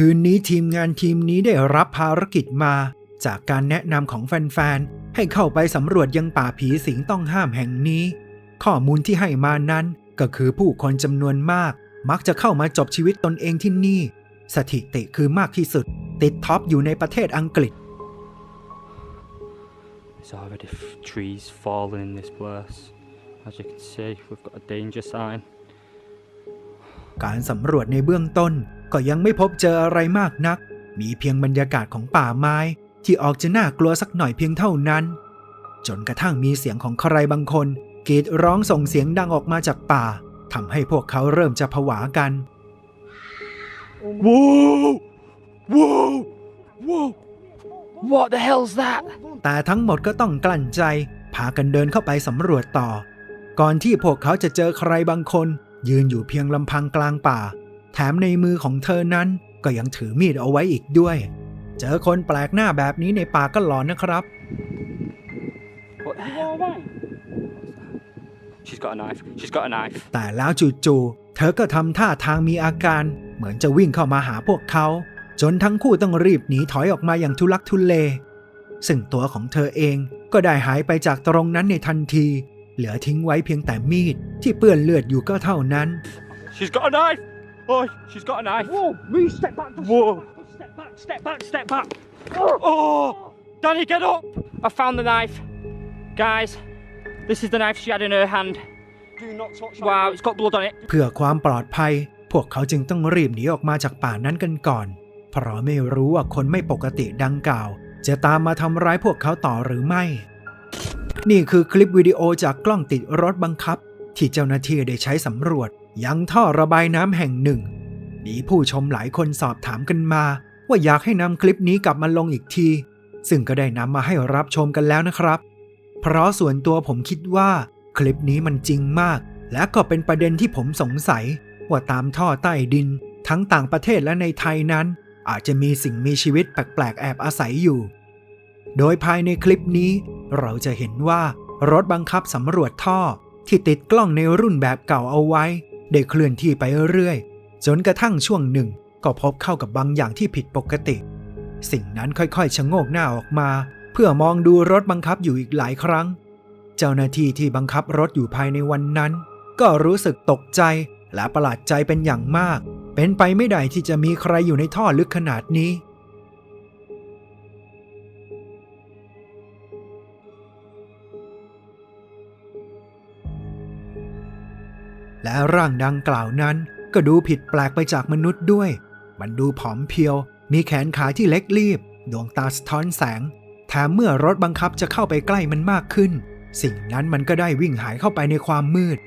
คืนนี้ทีมงานทีมนี้ได้รับภารกิจมา จากการแนะนำของแฟนๆ ให้เข้าไปสำรวจยังป่าผีสิงต้องห้ามแห่งนี้ ข้อมูลที่ให้มานั้น ก็คือผู้คนจำนวนมาก มักจะเข้ามาจบชีวิตตนเองที่นี่ สถิติคือมากที่สุด ติดท็อปอยู่ในประเทศอังกฤษ There's already trees falling in this place. As you can see, we've got a danger sign. การสำรวจในเบื้องต้นก็ยังไม่พบเจออะไรมากนัก มีเพียงบรรยากาศของป่าไม้ ที่ออกจะน่ากลัวสักหน่อยเพียงเท่านั้น จนกระทั่งมีเสียงของใครบางคนกรีดร้องส่งเสียงดังออกมาจากป่าทำให้พวกเขาเริ่มจะผวากัน Whoa! Whoa! Whoa! What the hell's that? แต่ทั้งหมดก็ต้องกลั้นใจ พากันเดินเข้าไปสำรวจต่อ ก่อนที่พวกเขาจะเจอใครบางคน ยืนอยู่เพียงลำพังกลางป่า แถมในมือของเธอนั้นก็ยังถือมีดเอาไว้อีกด้วย เจอคนแปลกหน้าแบบนี้ในป่าก็หลอนนะครับ What? She's got a knife. She's got a knife. แต่แล้วจู่ๆ เธอก็ทำท่าทางมีอาการ เหมือนจะวิ่งเข้ามาหาพวกเขา จนทั้งคู่ต้องรีบหนีถอยออกมาอย่างทุลักทุเล ซึ่งตัวของเธอเองก็ได้หายไปจากตรงนั้นในทันที เหลือทิ้งไว้เพียงแต่มีดที่เปื้อนเลือดอยู่ก็เท่านั้น She's got a knife. Oh, she's got a knife. Whoa, move, step back, Whoa. step back, step back, step back. Oh, Danny, get up! I found the knife. Guys, this is the knife she had in her hand. Do not touch Wow, it's got blood on it. เพื่อความปลอดภัย พวกเขาจึงต้องรีบหนีออกมาจากป่านั้นกันก่อน เพราะไม่รู้ว่าคนไม่ปกติดังกล่าว จะตามมาทำร้ายพวกเขาต่อหรือไม่ นี่คือคลิปวิดีโอจากกล้องติดรถบังคับ ที่เจ้าหน้าที่ได้ใช้สำรวจ ยังท่อระบายน้ำแห่งหนึ่ง มีผู้ชมหลายคนสอบถามกันมา ว่าอยากให้นำคลิปนี้กลับมาลงอีกที ซึ่งก็ได้นำมาให้รับชมกันแล้วนะครับ เพราะส่วนตัวผมคิดว่า คลิปนี้มันจริงมาก และก็เป็นประเด็นที่ผมสงสัย ว่าตามท่อใต้ดิน ทั้งต่างประเทศและในไทยนั้น อาจจะมีสิ่งมีชีวิตแปลกๆแอบอาศัยอยู่ โดยภายในคลิปนี้ เราจะเห็นว่ารถบังคับสำรวจท่อที่ติดกล้องในรุ่นแบบเก่าเอาไว้ ได้เคลื่อนที่ไปเรื่อยๆ จนกระทั่งช่วงหนึ่ง ก็พบเข้ากับบางอย่างที่ผิดปกติ สิ่งนั้นค่อยๆชะโงกหน้าออกมา เพื่อมองดูรถบังคับอยู่อีกหลายครั้ง เจ้าหน้าที่ที่บังคับรถอยู่ภายในวันนั้น ก็รู้สึกตกใจและประหลาดใจเป็นอย่างมาก เป็นไปไม่ได้ที่จะมีใครอยู่ในท่อลึกขนาดนี้ และร่างดังกล่าวนั้น ก็ดูผิดแปลกไปจากมนุษย์ด้วย มันดูผอมเพรียว มีแขนขาที่เล็กรีบ ดวงตาสะท้อนแสง แถมเมื่อรถบังคับจะเข้าไปใกล้มันมากขึ้น สิ่งนั้นมันก็ได้วิ่งหายเข้าไปในความมืด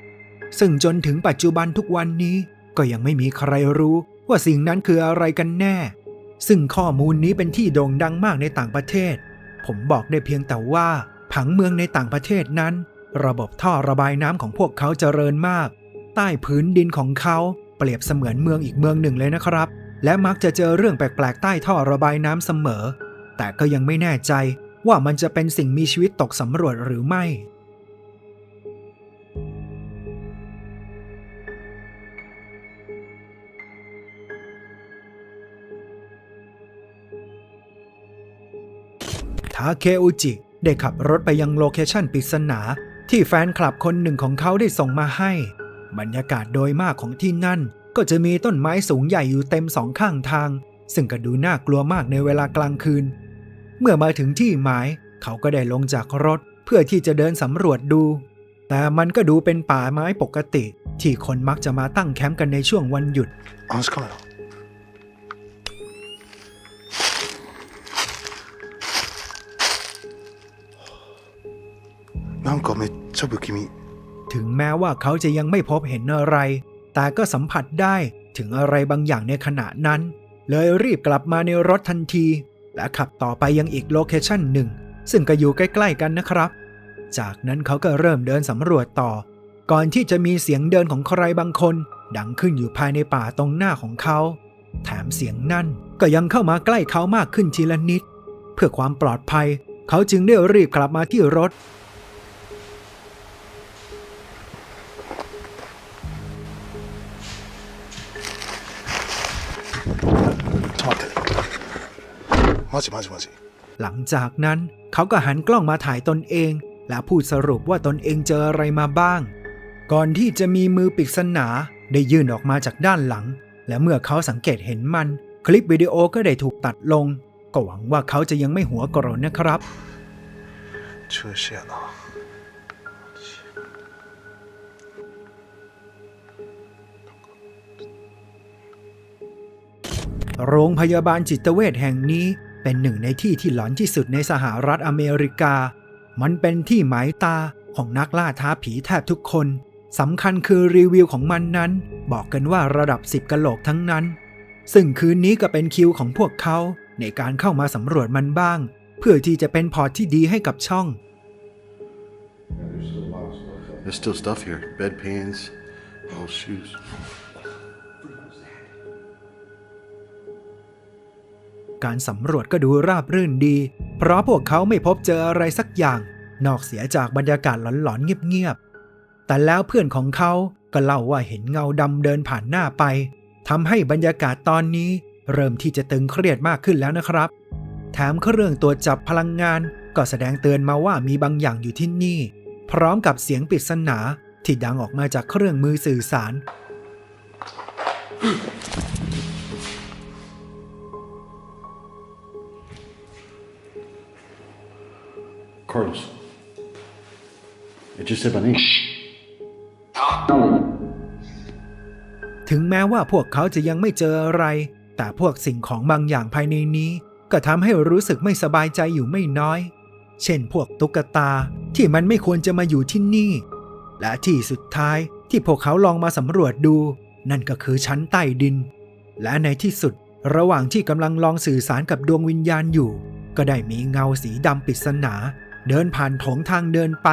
ซึ่งจนถึงปัจจุบันทุกวันนี้ ก็ยังไม่มีใครรู้ว่าสิ่งนั้นคืออะไรกันแน่ ซึ่งข้อมูลนี้เป็นที่โด่งดังมากในต่างประเทศ ผมบอกได้เพียงแต่ว่าผังเมืองในต่างประเทศนั้น ระบบท่อระบายน้ำของพวกเขาเจริญมาก ต้พื้นดินของเขา เปรียบเสมือนเมืองอีกเมืองหนึ่งเลยนะครับ และมักจะเจอเรื่องแปลกๆใต้ท่อระบายน้ำเสมอ แต่ก็ยังไม่แน่ใจว่ามันจะเป็นสิ่งมีชีวิตตกสำรวจหรือไม่ ทาเคอุจิได้ขับรถไปยังโลเคชั่นปริศนาที่แฟนคลับคนหนึ่งของเขาได้ส่งมาให้ บรรยากาศโดยมากของที่นั่น ก็จะมีต้นไม้สูงใหญ่อยู่เต็มสองข้างทาง ซึ่งก็ดูน่ากลัวมากในเวลากลางคืน เมื่อมาถึงที่หมาย เขาก็ได้ลงจากรถ เพื่อที่จะเดินสำรวจดู แต่มันก็ดูเป็นป่าไม้ปกติ ที่คนมักจะมาตั้งแคมป์กันในช่วงวันหยุด あのカメラなんかめっちゃ不気味 ถึงแม้ว่าเขาจะยังไม่พบเห็นอะไร แต่ก็สัมผัสได้ถึงอะไรบางอย่างในขณะนั้น เลยรีบกลับมาในรถทันที และขับต่อไปยังอีกโลเคชั่นหนึ่ง ซึ่งก็อยู่ใกล้ ๆ กันนะครับ จากนั้นเขาก็เริ่มเดินสำรวจต่อ ก่อนที่จะมีเสียงเดินของใครบางคน ดังขึ้นอยู่ภายในป่าตรงหน้าของเขา แถมเสียงนั่นก็ยังเข้ามาใกล้เขามากขึ้นทีละนิด เพื่อความปลอดภัย เขาจึงได้รีบกลับมาที่รถ マジマジマジ หลังจากนั้นเขาก็หันกล้องมาถ่ายตนเอง และพูดสรุปว่าตนเองเจออะไรมาบ้าง ก่อนที่จะมีมือปริศนาได้ยื่นออกมาจากด้านหลัง และเมื่อเขาสังเกตเห็นมัน คลิปวิดีโอก็ได้ถูกตัดลง ก็หวังว่าเขาจะยังไม่หัวกรนนะครับ 中止やな โรงพยาบาลจิตเวชแห่งนี้ เป็นหนึ่งในที่ที่หลอนที่สุดในสหรัฐอเมริกา มันเป็นที่หมายตาของนักล่าท้าผีแทบทุกคนสำคัญคือรีวิวของมันนั้น บอกกันว่าระดับ10กะโหลกทั้งนั้น ซึ่งคืนนี้ก็เป็นคิวของพวกเขาในการเข้ามาสำรวจมันบ้าง เพื่อที่จะเป็นพอร์ตที่ดีให้กับช่อง There's still stuff here. Bedpans, old shoes. การสำรวจก็ดูราบรื่นดี เพราะพวกเขาไม่พบเจออะไรสักอย่าง นอกเสียจากบรรยากาศหลอนๆเงียบๆ แต่แล้วเพื่อนของเขาก็เล่าว่าเห็นเงาดำเดินผ่านหน้าไปทำให้บรรยากาศตอนนี้ เริ่มที่จะตึงเครียดมากขึ้นแล้วนะครับ แถมเครื่องตรวจจับพลังงาน ก็แสดงเตือนมาว่ามีบางอย่างอยู่ที่นี่ พร้อมกับเสียงปริศนาที่ดังออกมาจากเครื่องมือสื่อสาร Carlos. It just said my name. ถึงแม้ว่าพวกเขาจะยังไม่เจออะไร แต่พวกสิ่งของบางอย่างภายในนี้ ก็ทำให้รู้สึกไม่สบายใจอยู่ไม่น้อย เช่นพวกตุ๊กตาที่มันไม่ควรจะมาอยู่ที่นี่ และที่สุดท้ายที่พวกเขาลองมาสำรวจดู นั่นก็คือชั้นใต้ดิน และในที่สุดระหว่างที่กำลังลองสื่อสารกับดวงวิญญาณอยู่ ก็ได้มีเงาสีดำปริศนา เดินผ่านโถงทางเดินไป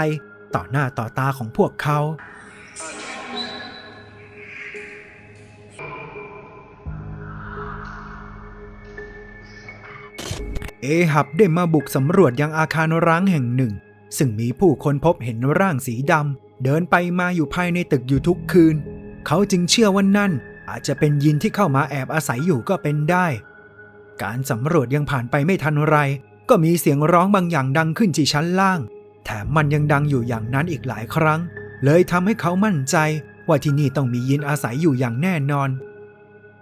ต่อหน้าต่อตาของพวกเขา เอหับได้มาบุกสำรวจยังอาคารร้างแห่งหนึ่ง ซึ่งมีผู้คนพบเห็นร่างสีดำเดินไปมาอยู่ภายในตึกอยู่ทุกคืน เขาจึงเชื่อว่านั่นอาจจะเป็นยินที่เข้ามาแอบอาศัยอยู่ก็เป็นได้ การสำรวจยังผ่านไปไม่ทันไร ก็มีเสียงร้องบางอย่างดังขึ้นที่ชั้นล่าง แถมมันยังดังอยู่อย่างนั้นอีกหลายครั้ง เลยทำให้เขามั่นใจว่าที่นี่ต้องมียินอาศัยอยู่อย่างแน่นอน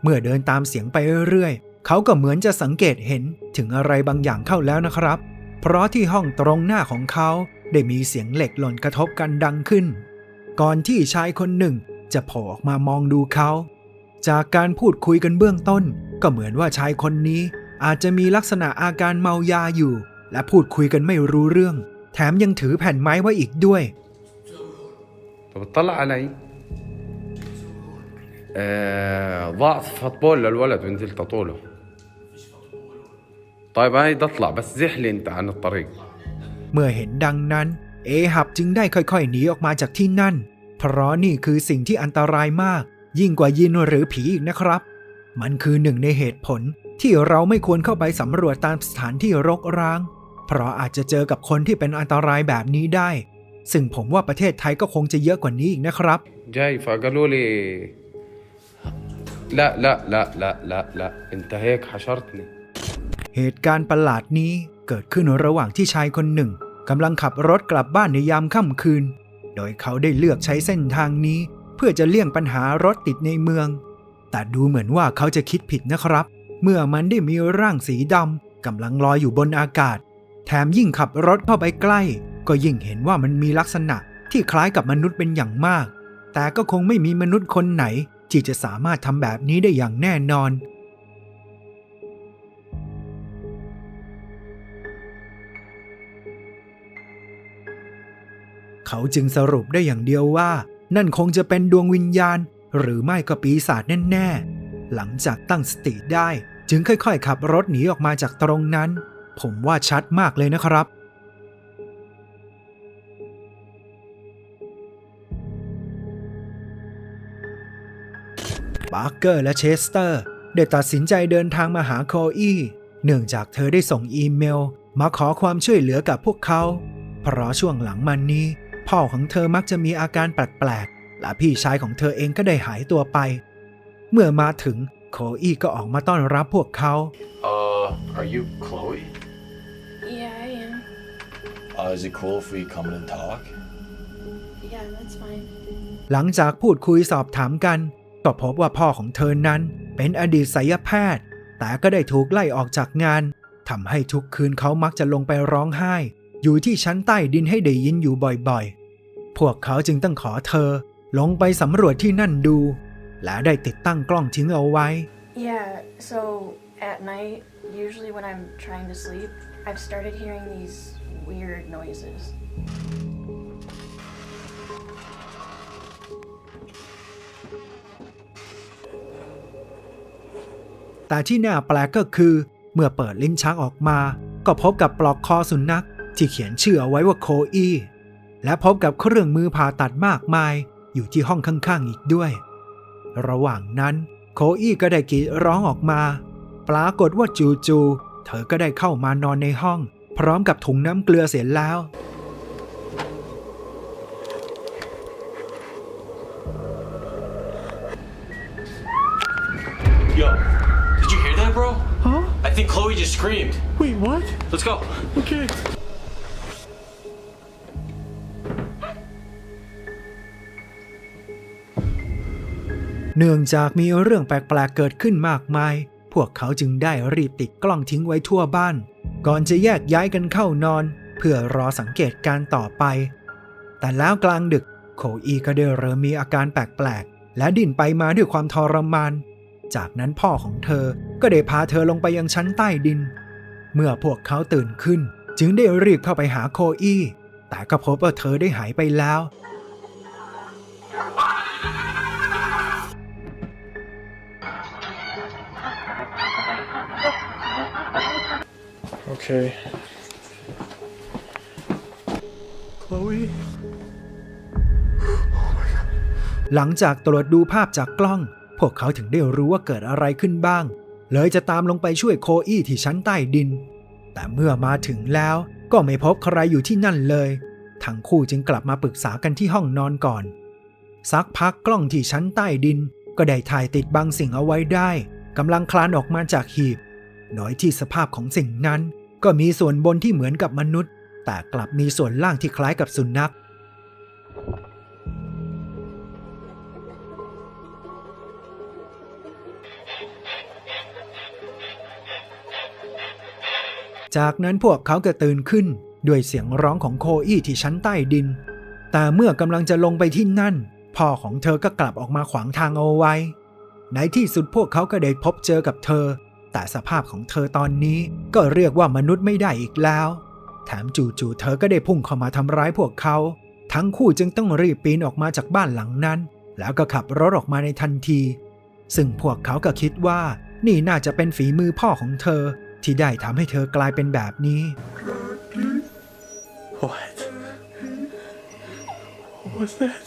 เมื่อเดินตามเสียงไปเรื่อยๆ เขาก็เหมือนจะสังเกตเห็นถึงอะไรบางอย่างเข้าแล้วนะครับ เพราะที่ห้องตรงหน้าของเขาได้มีเสียงเหล็กหล่นกระทบกันดังขึ้น ก่อนที่ชายคนหนึ่งจะโผล่ออกมามองดูเขา จากการพูดคุยกันเบื้องต้น ก็เหมือนว่าชายคนนี้ อาจจะมีลักษณะอาการเมายาอยู่ และพูดคุยกันไม่รู้เรื่อง แถมยังถือแผ่นไม้ไว้อีกด้วย طب اطلع علي آه ضعت فطبول للولد ونزلت طوله طيب هاي اطلع بس زح لي انت عن الطريق เมื่อเห็นดังนั้น เอหับจึงได้ค่อยๆหนีออกมาจากที่นั่น เพราะนี่คือสิ่งที่อันตรายมาก ยิ่งกว่ายินหรือผีอีกนะครับ มันคือหนึ่งในเหตุผล ที่เราไม่ควรเข้าไปสำรวจตามสถานที่รกร้าง เพราะอาจจะเจอกับคนที่เป็นอันตรายแบบนี้ได้ ซึ่งผมว่าประเทศไทยก็คงจะเยอะกว่านี้อีกนะครับ جاي فقالوا لي لا لا لا لا لا لا انت هيك حشرتني เหตุการณ์ประหลาดนี้เกิดขึ้นระหว่างที่ชายคนหนึ่งกำลังขับรถกลับบ้านในยามค่ำคืน โดยเขาได้เลือกใช้เส้นทางนี้ เพื่อจะเลี่ยงปัญหารถติดในเมือง แต่ดูเหมือนว่าเขาจะคิดผิดนะครับ เมื่อมันได้มีร่างสีดำกำลังลอยอยู่บนอากาศ แถมยิ่งขับรถเข้าไปใกล้ ก็ยิ่งเห็นว่ามันมีลักษณะที่คล้ายกับมนุษย์เป็นอย่างมาก แต่ก็คงไม่มีมนุษย์คนไหนที่จะสามารถทำแบบนี้ได้อย่างแน่นอนเขาจึงสรุปได้อย่างเดียวว่า นั่นคงจะเป็นดวงวิญญาณ หรือไม่ก็ปีศาจแน่ๆ หลังจากตั้งสติได้ จึงค่อยๆ ขับรถหนีออกมาจากตรงนั้น ผมว่าชัดมากเลยนะครับ ปาร์เกอร์และเชสเตอร์ได้ตัดสินใจเดินทางมาหาโคอี้เนื่องจากเธอได้ส่งอีเมล มาขอความช่วยเหลือกับพวกเขา เพราะช่วงหลังมันนี้ พ่อของเธอมักจะมีอาการแปลกๆและพี่ชายของเธอเองก็ได้หายตัวไป เมื่อมาถึงโคอี้ก็ออกมาต้อนรับพวกเขา آه Uh, are you Chloe? Yeah, I am. Uh, is it cool if we come in and talk? Yeah, that's fine. หลังจากพูดคุยสอบถามกัน ก็พบว่าพ่อของเธอนั้น เป็นอดีตไสยแพทย์ แต่ก็ได้ถูกไล่ออกจากงานทำให้ทุกคืนเขามักจะลงไปร้องไห้ อยู่ที่ชั้นใต้ดินให้ได้ยินอยู่บ่อยๆ พวกเขาจึงต้องขอเธอ ลงไปสำรวจที่นั่นดู และได้ติดตั้งกล้องทิ้งเอาไว้ Yeah, so at night, usually when I'm trying to sleep, I've started hearing these weird noises. แต่ที่น่าแปลกก็คือ เมื่อเปิดลิ้นชักออกมา ก็พบกับปลอกคอสุนัขที่เขียนชื่อเอาไว้ว่าโคอีและพบกับเครื่องมือผ่าตัดมากมาย อยู่ที่ห้องข้างๆอีกด้วย ระหว่างนั้นโคอีก็ได้กรีดร้องออกมา ปรากฏว่าจูๆเธอก็ได้เข้ามานอนในห้อง พร้อมกับถุงน้ำเกลือเสร็จแล้ว Yo, did you hear that, bro? Huh? I think Chloe just screamed. Wait, what? Let's go. Okay. เนื่องจากมีเรื่องแปลกๆเกิดขึ้นมากมาย พวกเขาจึงได้รีบติดกล้องทิ้งไว้ทั่วบ้าน ก่อนจะแยกย้ายกันเข้านอน เพื่อรอสังเกตการ์ต่อไป แต่แล้วกลางดึก โคอีก็ได้เริ่มมีอาการแปลกๆ และดิ้นไปมาด้วยความทรมาน จากนั้นพ่อของเธอก็ได้พาเธอลงไปยังชั้นใต้ดิน เมื่อพวกเขาตื่นขึ้น จึงได้รีบเข้าไปหาโคอีแต่ก็พบว่าเธอได้หายไปแล้ว Okay. Chloe? หลังจากตรวจดูภาพจากกล้อง พวกเขาถึงได้รู้ว่าเกิดอะไรขึ้นบ้าง เลยจะตามลงไปช่วยโคอี้ที่ชั้นใต้ดิน แต่เมื่อมาถึงแล้วก็ไม่พบใครอยู่ที่นั่นเลย ทั้งคู่จึงกลับมาปรึกษากันที่ห้องนอนก่อน สักพักกล้องที่ชั้นใต้ดิน ก็ได้ถ่ายติดบางสิ่งเอาไว้ได้กำลังคลานออกมาจากหีบ โดยที่สภาพของสิ่งนั้น ก็มีส่วนบนที่เหมือนกับมนุษย์ แต่กลับมีส่วนล่างที่คล้ายกับสุนัข จากนั้นพวกเขาก็ตื่นขึ้นด้วยเสียงร้องของโคอี้ที่ชั้นใต้ดิน แต่เมื่อกำลังจะลงไปที่นั่น พ่อของเธอก็กลับออกมาขวางทางเอาไว้ ในที่สุดพวกเขาก็ได้พบเจอกับเธอ แต่สภาพของเธอตอนนี้ก็เรียกว่ามนุษย์ไม่ได้อีกแล้ว แถมจู่ๆเธอก็ได้พุ่งเข้ามาทำร้ายพวกเขา ทั้งคู่จึงต้องรีบปีนออกมาจากบ้านหลังนั้น แล้วก็ขับรถออกมาในทันที ซึ่งพวกเขาก็คิดว่า นี่น่าจะเป็นฝีมือพ่อของเธอ ที่ได้ทำให้เธอกลายเป็นแบบนี้ What? What was that?